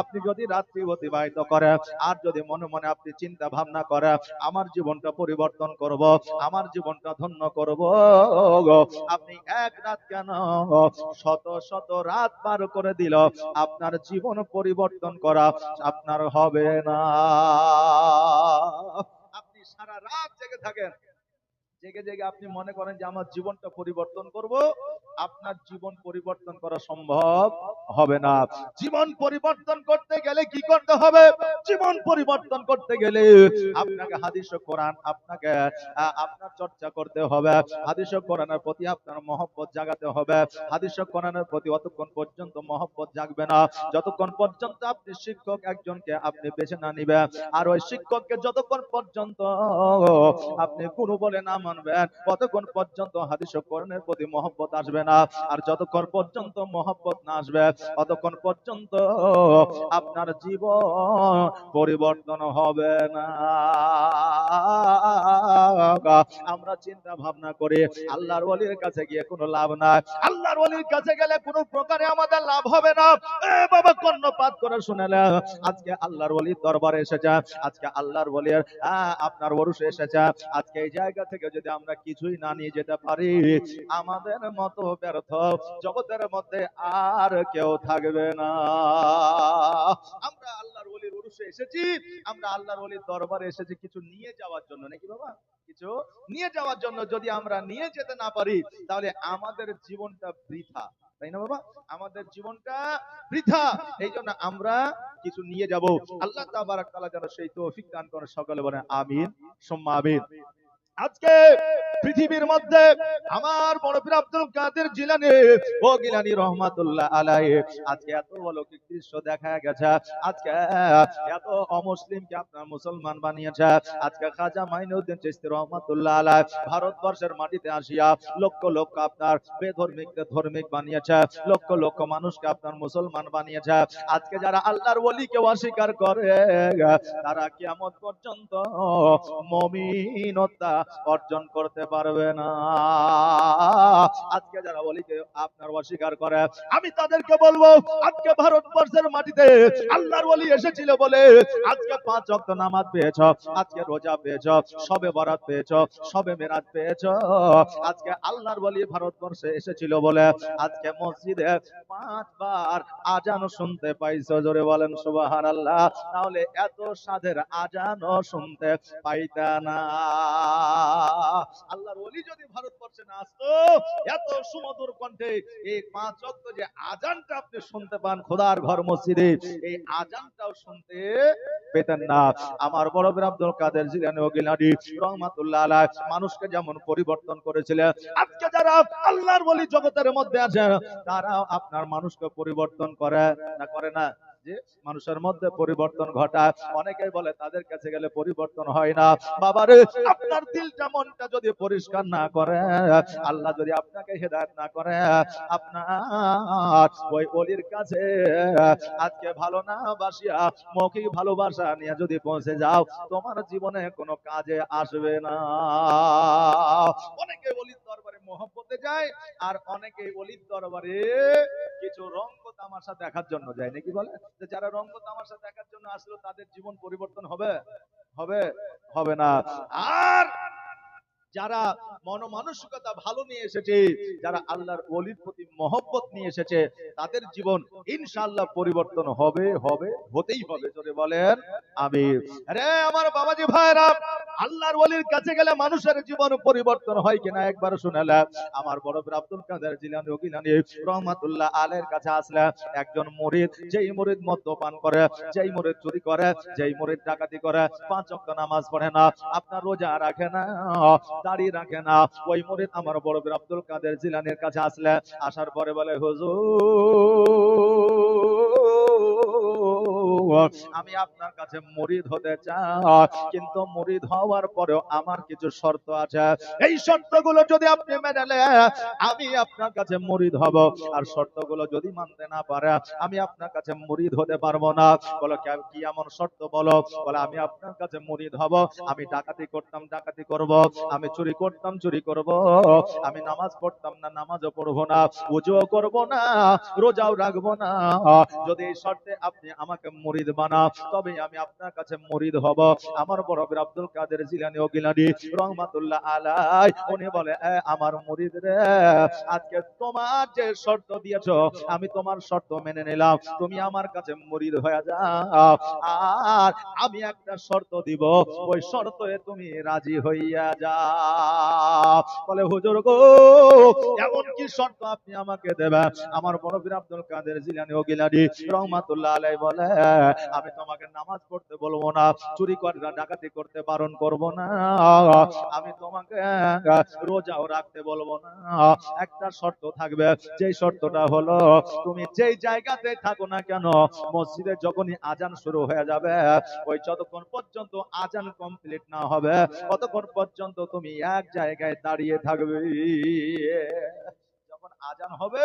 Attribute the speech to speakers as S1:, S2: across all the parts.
S1: আপনি যদি রাত্রি অতিবাহিত করেন, আর যদি মনে মনে আপনি চিন্তা ভাবনা করেন, আমার জীবনটা পরিবর্তন করব, আমার জীবনটা ধন্য করব আপনি এক রাত কেন শত শত রাত পার করে দিল, আপনার জীবন পরিবর্তন করা আপনার হবে না। আপনি সারা রাত জেগে থাকেন। জেগে জেগে আপনি মনে করেন যে আমার জীবনটা পরিবর্তন করব, আপনার জীবন পরিবর্তন করা সম্ভব। হবে না। জীবন পরিবর্তন করতে গেলে কি করতে হবে? জীবন পরিবর্তন করতে গেলে আপনাকে হাদিস ও কোরআন, আপনাকে আপনার চর্চা করতে হবে। হাদিস ও কোরআনের প্রতি আপনার মহব্বত জাগাতে হবে। হাদিস ও কোরআনের প্রতি অতক্ষণ পর্যন্ত মহব্বত জাগবে না। যতক্ষণ পর্যন্ত আপনি শিক্ষক একজনকে আপনি বেছে না নিবেন, আর ওই শিক্ষককে যতক্ষণ পর্যন্ত আপনি গুরু বলে না মানবেন, ততক্ষণ পর্যন্ত হাদিস ও কোরআনের প্রতি মহব্বত আসবে না। আর যতক্ষণ পর্যন্ত মহব্বত না আসবে ততক্ষণ পর্যন্ত আপনার জীবন পরিবর্তন হবে না? আমরা চিন্তা ভাবনা করে আল্লাহর ওলির কাছে গিয়ে কোনো লাভ নাই। আল্লাহর ওলির কাছে গেলে কোনো প্রকারে আমাদের লাভ হবে না। বাবা, কর্ণপাত করে শুনেলে আজকে আল্লাহর ওলির দরবারে এসেছে, আজকে আল্লাহর ওলির আপনার ওরুষে এসেছে। আজকে এই জায়গা থেকে যদি আমরা কিছুই না নিয়ে যেতে পারি, আমাদের মতো ব্যর্থ জগতের মধ্যে আর কেউ থাকবে না। আমরা আল্লাহর ওলির উরুষে এসেছি, আমরা আল্লাহর ওলির দরবারে এসেছি কিছু নিয়ে যাওয়ার জন্য, নাকি বাবা? কিছু নিয়ে যাওয়ার জন্য যদি আমরা নিয়ে যেতে না পারি, তাহলে আমাদের জীবনটা বৃথা, তাই না বাবা? আমাদের জীবনটা বৃথা এই জন্য আমরা কিছু নিয়ে যাব। আল্লাহ তাবারাক তাআলা যেন সেই তৌফিক দান করে সকলে বলেন আমিন, সুম্মা আমিন। আজকে পৃথিবীর মধ্যে আমার বড় পীর আব্দুল কাদের জিলানি, ও গিলানি রহমাতুল্লাহ আলাইহি, আজকে এত অলৌকিক দৃশ্য দেখা গেছে, আজকে এত অমুসলিমকে আপনার মুসলমান বানিয়েছে, আজকে খাজা মাইনুদ্দিন চিশতি রহমাতুল্লাহ আলাইহি, ভারতবর্ষের মাটিতে আসিয়া লক্ষ লক্ষ আপনার বেধর্মিককে ধর্মিক বানিয়েছে, লক্ষ লক্ষ মানুষকে আপনার মুসলমান বানিয়েছে, আজকে যারা আল্লাহর ওলিকে অস্বীকার করে, তারা কিয়ামত পর্যন্ত মমিনতা অর্জন করতে পারবে না। আজকে যারা বলিকে আপনার অস্বীকার করে, আমি তাদেরকে বলব, আজকে ভারতবর্ষের মাটিতে আল্লাহর ওলি এসেছিল বলে আজকে পাঁচ ওয়াক্ত নামাজ পেয়েছ, আজকে রোজা পেয়েছ, সবে বরাত পেয়েছ, সবে মেরাজ পেয়েছ। আজকে আল্লাহর ওলি ভারতবর্ষে এসেছিল বলে আজকে মসজিদে পাঁচবার আজান শুনতে পাইছো, জোরে বলেন সুবহানাল্লাহ। তাহলে এত সাধের আজানও শুনতে পাইতা না। আল্লাহর ওলি যদি ভারতবর্ষে না আসতো এত সুমধুর কণ্ঠে এই পাঁচ ওয়াক্ত যে আজানটা আপনি শুনতে পান, খোদার ঘর মসজিদে, এই আজানটাও শুনতে পেতেন না। আমার বড় বীর আব্দুল কাদের জিলানি গিলানি রহমাতুল্লাহ মানুষকে যেমন পরিবর্তন করেছিলেন, আজকে যারা আল্লাহর বলি জগতের মধ্যে আছেন তারা আপনার মানুষকে পরিবর্তন করে না করে না। যে মানুষের মধ্যে পরিবর্তন ঘটায় অনেকেই বলে, তাদের কাছে গেলে পরিবর্তন হয় না। বাবারে, আপনার দিলটা মনটা যদি পরিষ্কার না করে, আল্লাহ যদি আপনাকে হেদায়েত না করে, আপনার ওই অলির কাছে আজকে ভালো না বাসিয়া, মৌখিক ভালোবাসা নিয়ে যদি পৌঁছে যাও, তোমার জীবনে কোনো কাজে আসবে না। অনেকে অলির দরবারে মহব্বতে যায়, আর অনেকে অলির দরবারে কিছু রঙ্গ তামাশা দেখার জন্য যায়। নাকি বলে? যে যারা রঙ্গ তামাশা দেখার জন্য আসলো, তাদের জীবন পরিবর্তন হবে? হবে? হবে না। আর যারা মনমানসিকতা ভালো নিয়ে এসেছে, যারা আল্লাহর ওলির প্রতি মহব্বত নিয়ে এসেছে, তাদের জীবন ইনশাল্লাহ পরিবর্তন হবে হবে, হতেই হবে। যদি বলেন আমি আরে আমার বাবাজি ভাইরা আল্লাহর ওলির কাছে গেলে মানুষের জীবন পরিবর্তন হয় কিনা একবার শুনালে। আমার বড় আব্দুল কাদের জিলানি ও গিলানি রহমাতুল্লাহ আলের কাছে আসলে একজন মুরিদ, যেই মুরিদ মদ্যপান করে, যেই মুরিদ চুরি করে, যেই মুরিদ ডাকাতি করে, পাঁচ ওয়াক্ত নামাজ পড়ে না, আপনার রোজা রাখে না, দাড়ি রাখে না। ওই মুরিদ আমার বড় আব্দুল কাদের জিলানির কাছে আসলে, আসার পরে বলে, হুজুর আমি আপনার কাছে মুরিদ হতে চাই কিন্তু মুরিদ হওয়ার পরেও আমার কিছু শর্ত আছে। এই শর্তগুলো যদি আপনি মেনে নেন আমি আপনার কাছে মুরিদ হব। আর শর্তগুলো যদি মানতে না পারে আমি আপনার কাছে মুরিদ হতে পারব না। বলো কি এমন শর্ত বলো? বলে আমি আপনার কাছে মুরিদ হব। আমি ডাকাতি করতাম ডাকাতি করব। আমি চুরি করতাম চুরি করব। আমি নামাজ পড়তাম না নামাজও পড়ব না। উজুও করব না রোজাও রাখব না। যদি এই শর্তে আপনি আমাকে মুরিদ বানা তবে আমি আপনার কাছে মুরিদ হব। আমার বড় বীর আব্দুল কাদের জিলানি ও গিলানি রহমাতুল্লাহ আলাই উনি বলে "এ, আমার মুরিদ রে আজকে তোমার যে শর্ত দিয়েছ আমি তোমার শর্ত মেনে নিলাম। তুমি আমার কাছে মুরিদ হয়ে যাও। আর আমি একটা শর্ত দিব ওই শর্তে তুমি রাজি হইয়া যাও। বলে হুজুর গো এমন কি শর্ত আপনি আমাকে দেবেন? আমার বড় বীর আব্দুল কাদের জিলানি ও গিলানি রহমাতুল্লাহ আলাই বলে আমি তোমাকে নামাজ পড়তে বলব না, চুরি করে ডাকাতি করতে বারণ করব না। আমি তোমাকে রোজাও রাখতে বলব না। একটা শর্ত থাকবে, যেই শর্তটা হলো, তুমি যেই জায়গাতে থাকো না কেন, মসজিদে যখনই আজান শুরু হয়ে যাবে, ওই যতক্ষণ পর্যন্ত আজান কমপ্লিট না হবে, ততক্ষণ পর্যন্ত তুমি এক জায়গায় দাঁড়িয়ে থাকবে। যখন আজান হবে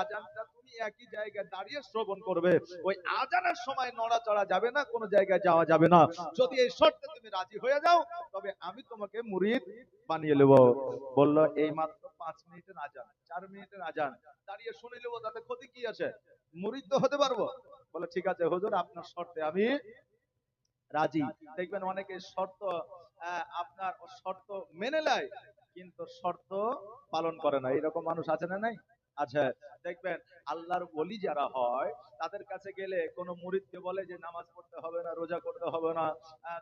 S1: আজানটা তুমি একই জায়গায় দাঁড়িয়ে শ্রবণ করবে। ওই আজানের সময় নড়াচড়া যাবে না, কোনো জায়গায় যাওয়া যাবে না। যদি এই শর্তে তুমি রাজি হয়ে যাও, তবে আমি তোমাকে মুরিদ বানিয়ে নেব। বলল, এই মাত্র পাঁচ মিনিটের আজান, চার মিনিটের আজান। দাঁড়িয়ে শুনে নেব, তাতে ক্ষতি কি আছে? মুরিদ তো হতে পারব? বলে ঠিক আছে হুজুর, আপনার শর্তে আমি রাজি। দেখবেন অনেকে শর্ত আপনার শর্ত মেনে নেয়, কিন্তু শর্ত পালন করে না। এরকম মানুষ আছে না নাই? আচ্ছা দেখবেন আল্লাহর বলি যারা হয়, তাদের কাছে গেলে কোনো মুরিদকে বলে যে নামাজ পড়তে হবে না, রোজা করতে হবে না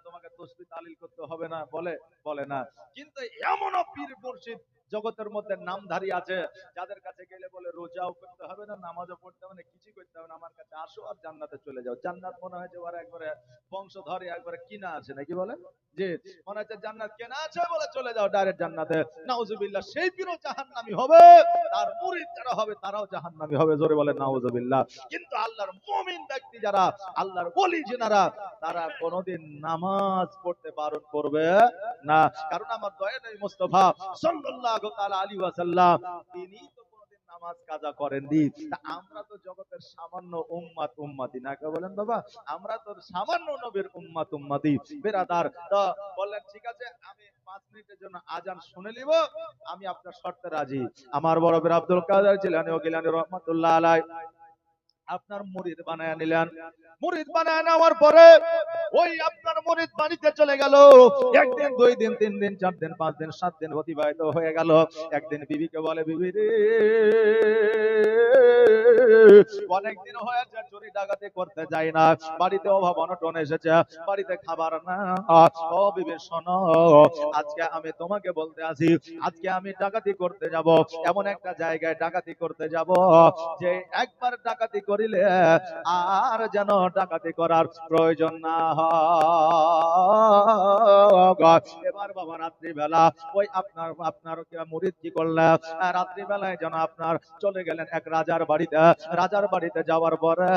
S1: তোমাকে তসবি তালিল করতে হবে না, বলে বলে না। কিন্তু এমনও পীর মুর্শিদ জগতের মধ্যে নামধারী আছে, যাদের কাছে গেলে বলে, রোজাও করতে হবে না, নামাজও পড়তে হবে না কিছু করতে হবে না, আমার কাছে আসো আর জান্নাতে চলে যাও। জান্নাত মনে হয় যে ওরা একবারে বংশধরে, একবারে কিনা আছে, নাকি বলে? যে মনে হচ্ছে জান্নাত কেনা আছে বলে চলে যাও ডাইরেক্ট জান্নাতে। নাউজুবিল্লাহ সেই হবে, তার মুরিদ যারা হবে, তারাও জাহান্নামী হবে, জোরে বলে নাউজুবিল্লাহ। কিন্তু আল্লাহর মুমিন ব্যক্তি যারা, আল্লাহর ওলি যেনারা, তারা কোনোদিন নামাজ পড়তে বারণ করবে না। কারণ আমার দয়া নবী মুস্তাফা, সাল্লাল্লাহু সামান্য বলেন ঠিক আছে, আমি পাঁচ মিনিটের জন্য আজান শুনে আমি আপনার শর্তে রাজি। আমার বড় বের আব্দুল কাদের জিলানি ও গিলানি রহমাতুল্লাহ আলাই আপনার মুরিদ বানায় নিলেন। মুরিদ বানায় নেওয়ার পরে ওই আপনার মুরিদ বাড়িতে চলে গেল। একদিন, দুই দিন, তিন দিন, চার দিন, পাঁচ দিন, সাত দিন অতিবাহিত হয়ে গেল। একদিন বিবিকে বলে, বিবি রে, অনেকদিন হয়েছে, চুরি ডাকাতি করতে যাই না। বাড়িতে অভাব অনটন এসেছে, বাড়িতে খাবার না। ও আজকে আমি তোমাকে বলতে আসি, আজকে আমি ডাকাতি করতে যাব। এমন একটা জায়গায় ডাকাতি করতে যাব, যে একবার ডাকাতি করিলে আর যেন ডাকাতি করার প্রয়োজন না এবার বাবা, রাত্রিবেলা ওই আপনার আপনার মুরিদ কি করলেন রাত্রি বেলায় যেন আপনার চলে গেলেন এক রাজার বাড়িতে। রাজার বাড়িতে যাওয়ার পরে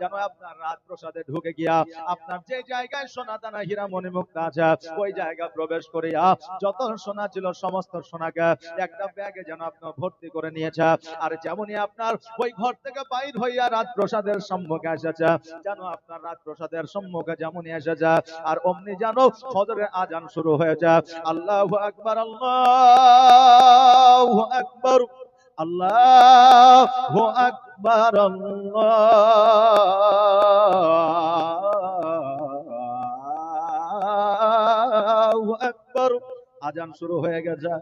S1: যেন আপনার রাজপ্রসাদে ঢুকে গিয়া আপনার যে জায়গায় সোনা দানা হীরা মণিমুক্তা আছে, ওই জায়গা প্রবেশ করিয়া যত সোনা ছিল সমস্ত সোনাকে একটা ব্যাগে যেন আপনার ভর্তি করে নিয়েছে। আর যেমনই আপনার ওই ঘর থেকে বাইর হইয়া রাজপ্রসাদের সম্মুখে এসেছে। যেন আপনার রাজপ্রসাদের সম্মুখে যেমনই এসেছে, আর অমনি যেন ফজরের আজান শুরু হয়েছে। আল্লাহু আকবার আল্লাহু আকবার আল্লাহু আকবার আল্লাহু আকবার। আজান শুরু হয়ে গেছে।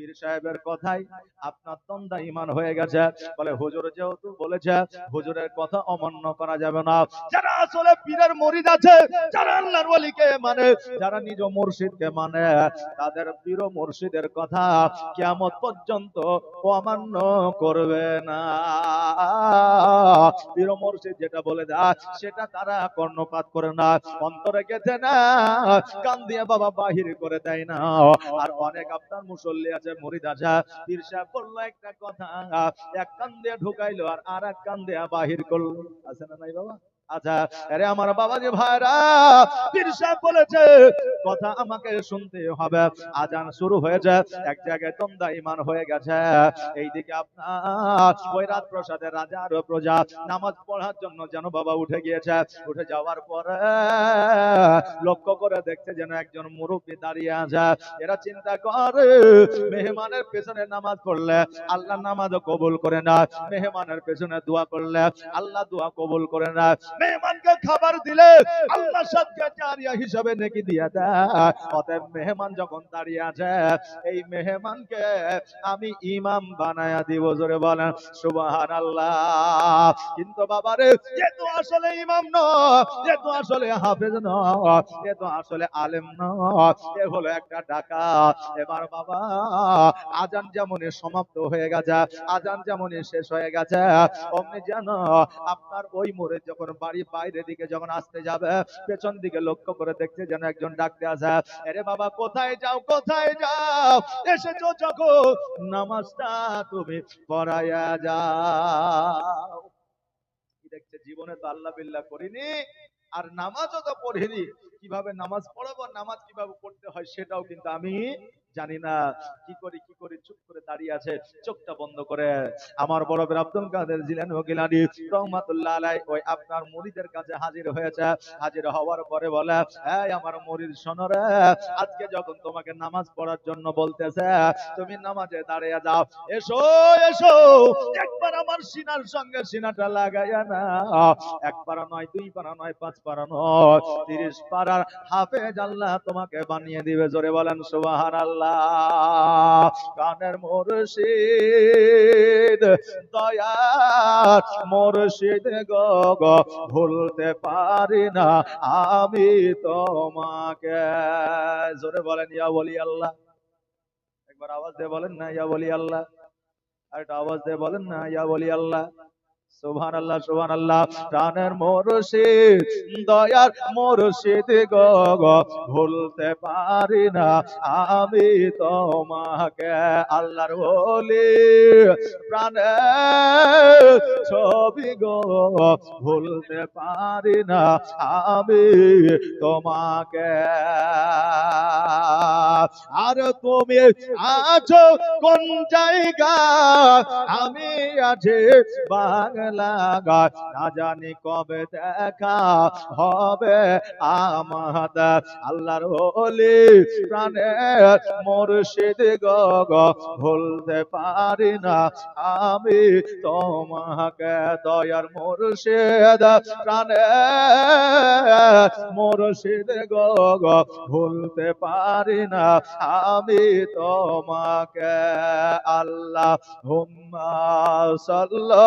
S1: পীর সাহেবের কথাই আপনার তন্দা ইমান হয়ে গেছে। বলে হুজুর যেহেতু বলেছে, হুজুরের কথা অমান্য করা যাবে না। যারা আসলে পীরের মরিদ আছে, যারা আল্লাহর ওলিকে মানে যারা নিজ মুর্শিদকে মানে তাদের পীর মুর্শিদের কথা কিয়ামত পর্যন্ত অমান্য করবে না। পীর মুর্শিদ যেটা বলে দেয়, সেটা তারা কর্ণপাত করে না, অন্তরে গেছে না, কান দিয়ে বাবা বাহির করে দেয় না। আর অনেক আপনার মুসল্লি আছে মরিদ আছে পীর সাহেব বলল একটা কথা। এক কান দিয়ে ঢুকাইলো আর আর এক কান দিয়ে বাহির করল। আছে না নাই বাবা? আচ্ছা আরে আমার বাবাজি ভাইরা, পীর সাহেব বলেছে, কথা আমাকে শুনতে হবে। আজান শুরু হয়েছে, এক জায়গায় তন্দা ইমান হয়ে গেছে। এইদিকে আপনার ওই রাত প্রসাদের রাজার প্রজা নামাজ পড়ার জন্য যেন বাবা উঠে গিয়েছে। উঠে যাওয়ার পরে লক্ষ্য করে দেখছে যেন একজন মুরব্বী দাঁড়িয়ে আছে। এরা চিন্তা করে, মেহমানের পেছনে নামাজ পড়লে আল্লাহ নামাজও কবুল করে না মেহমানের পেছনে দোয়া করলে আল্লাহ দোয়া কবুল করে না মেহমানকে খাবার দিলে আল্লাহ সদকা জারিয়া হিসাবে নেকি দিয়ে দেয়। অতএব মেহমান যখন দাঁড়িয়ে আছে, এই মেহমানকে আমি ইমাম বানায়া দিব, জোরে বলেন সুবাহান আল্লাহ কিন্তু বাবারে, এ তো আসলে ইমাম নয়, এ তো আসলে হাফেজ নয়, এ তো আসলে আলেম নয়, এ হলো একটা ডাকা। এবার বাবা, আজান যেমনই সমাপ্ত হয়ে গেছে, আজান যেমনই শেষ হয়ে গেছে, অমনি যেন আপনার ওই মোড়ে যখন বাড়ি বাইরের দিকে যখন আসতে যাবে, পেছন দিকে লক্ষ্য করে দেখছে যেন একজন ডাকতে আসে। আরে বাবা, কোথায় যাও কোথায় যাও? এসেছ যখন, নামাজটা তুমি পড়াইয়া যাও। দেখছে? জীবনে তো আল্লাহ বিল্লাহ করিনি, আর নামাজও তো পড়িনি। কীভাবে নামাজ পড়াবো, নামাজ কীভাবে পড়তে হয় সেটাও কিন্তু আমি জানি না কি করি কি করি, চুপ করে দাঁড়িয়ে আছে, চোখটা বন্ধ করে। আমার বড় বীর আব্দুল কাদের জিলানি রহমাতুল্লাহ আলাই, ওই আপনার মুরিদের কাছে হাজির হয়েছে। হাজির হওয়ার পরে বলে, এই আমার মুরিদ শোনো রে, আজকে যখন তোমাকে নামাজ পড়ার জন্য বলতেছে, তুমি নামাজে দাঁড়িয়ে যাও। এসো এসো, একবার আমার সিনার সঙ্গে সিনাটা লাগাইয়া না এক পারা নয়, দুই পারা নয়, পাঁচ পারা নয়, তিরিশ পারার হাফেজ আল্লাহ তোমাকে বানিয়ে দিবে। জোরে বলেন সুবাহান কানের মুর্শিদ, দয়ার মুর্শিদ গো গো, ভুলতে পারি না আমি তোমাকে। জোরে বলেন, ইয়া বলি আল্লাহ। একবার আওয়াজ দিয়ে বলেন না, ইয়া বলি আল্লাহ। আর একটা আওয়াজ দিয়ে বলেন না, ইয়া বলি আল্লাহ। সুবহান আল্লাহ সুবহান আল্লাহ প্রাণের দয়ার মুর্শিদ গো গো, ভুলতে পারি না আমি তোমাকে। আল্লাহর বলি প্রাণের ছবি গো ভুলতে পারি না আমি তোমাকে। আর তুমি আছো কোন জায়গা আমি আছি বাংলা গায় না জানি কবে দেখা হবে। আমাদের আল্লাহর হলি প্রাণের মুর্শিদ গো গো, ভুলতে পারি না। আমি তোমাকে দয়ার মুর্শিদ, প্রাণের মুর্শিদ গো গো, ভুলতে পারি না। আমি তোমাকে আল্লাহ হুম্মা সাল্লা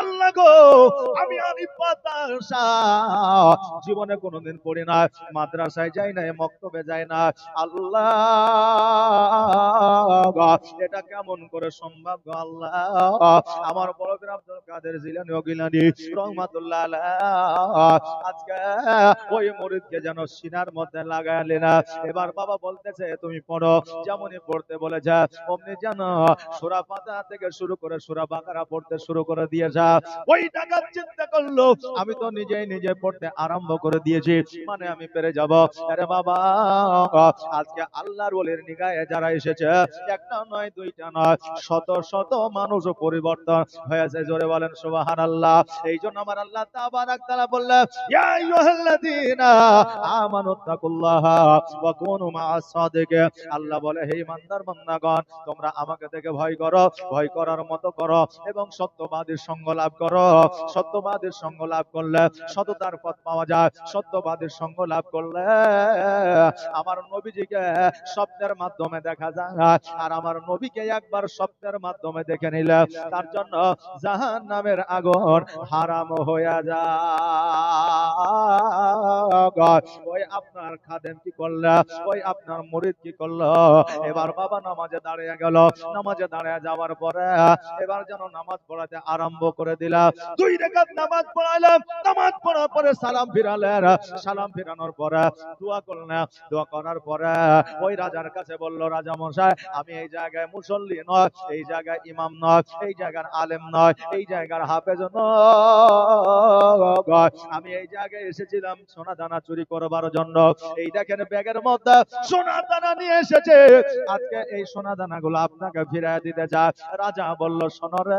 S1: আল্লাহ গো, আমি বাতাসা জীবনে কোনোদিন পড়ি না, মাদ্রাসায় যাই না মক্তবে যাই না। আল্লাহ এটা কেমন করে সম্ভব আল্লাহ? আমার বড় বীর আব্দুল কাদের জিলানি ও গিলানি, রহমাতুল্লাহ আজকে ওই মুরিদকে যেন সিনার মধ্যে লাগাইলে না। এবার বাবা বলতেছে, তুমি পড়ো। যেমনই পড়তে বলেছে, অমনি যেন সুরা পাতা থেকে শুরু করে সুরা বাকারা পড়তে শুরু করে দিয়েছে। ওই টাকা চিন্তা করল। আমি তো নিজেই নিজে পড়তে আরম্ভ করে দিয়েছি। মানে আমি পেরে যাব। আরে বাবা আজকে আল্লাহর ওলির নিগায়ে যারা এসেছে একটা নয় দুইটা নয় শত শত মানুষ পরিবর্তন হয়েছে। জোরে বলেন সুবহানাল্লাহ। এই জন্য আমার আল্লাহ তাবারাক তাআলা বললেন ইয়া আইয়ুহাল্লাযীনা আমানুত্তাকুল্লাহা ওয়া কুনু মা'আস সাদিকিন। আল্লাহ বলে হে ইমানদার বান্দাগণ তোমরা আমাকে দেখে ভয় করো ভয় করার মতো করো এবং সত্যবাদীর সঙ্গ লাভ করো। সত্যবাদের সঙ্গ লাভ করলে সততার পথ পাওয়া যায়। সত্যবাদের সঙ্গ লাভ করলে আমার নবীজিকে স্বপ্নের মাধ্যমে দেখা যায়। আর আমার নবীকে একবার স্বপ্নের মাধ্যমে দেখে নিলে তার জন্য জাহান নামের আগুন হারাম হয়ে যায়। ওই আপনার খাদেম কি করল? ওই আপনার মুরিদ কি করল? এবার বাবা নামাজে দাঁড়িয়ে গেল। নামাজে দাঁড়িয়ে যাওয়ার পরে এবার যেন নামাজ পড়াতে আরম্ভ করে দিলাম দুই রেখাত নামাজ পড়াইলাম। নামাজ পড়ার পরে সালাম ফিরালেন সালাম ফিরানোর পরে দোয়া করলেন দোয়া করার পরে ওই রাজার কাছে বলল, রাজা মশাই আমি এই জায়গায় মুসল্লি নয়, এই জায়গায় ইমাম নয়, এই জায়গার আলেম নয়, এই জায়গার হাফেজ নয়। আমি এই জায়গায় এসেছিলাম, সোনা দানা চুরি করবার জন্য। এই দেখেন ব্যাগের মধ্যে সোনা দানা নিয়ে এসেছে। আজকে এই সোনা দানা গুলো আপনাকে ফিরিয়ে দিতে চায় রাজা বলল, শোনো রে,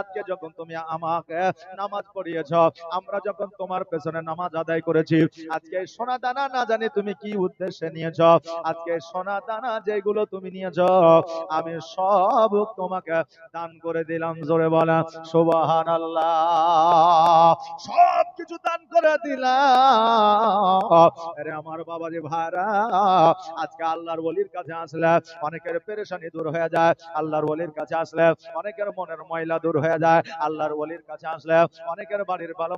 S1: আজকে যখন তুমি আমাকে নামাজ পড়িয়েছ। আমরা যখন তোমার পেছনে নামাজ আদায় করেছি, আজকে সোনা দানা না জানি তুমি কি উদ্দেশ্যে নিয়েছ। আজকে সোনা দানা যেগুলো তুমি নিয়েছ, আমি সব তোমাকে দান করে দিলাম, জোরে বলা সুবাহান সব কিছু দান করে দিলাম। আমার বাবা যে ভাইরা, আজকে আল্লাহর বলির কাছে আসলে অনেকের পেরেশানি দূর হয়ে যায়, আল্লাহর বলির কাছে আসলে অনেকের মনের ময়লা দূর হয়ে যায় আল্লাহর ওলির কাছে আসলে অনেকের বাড়ির ভালো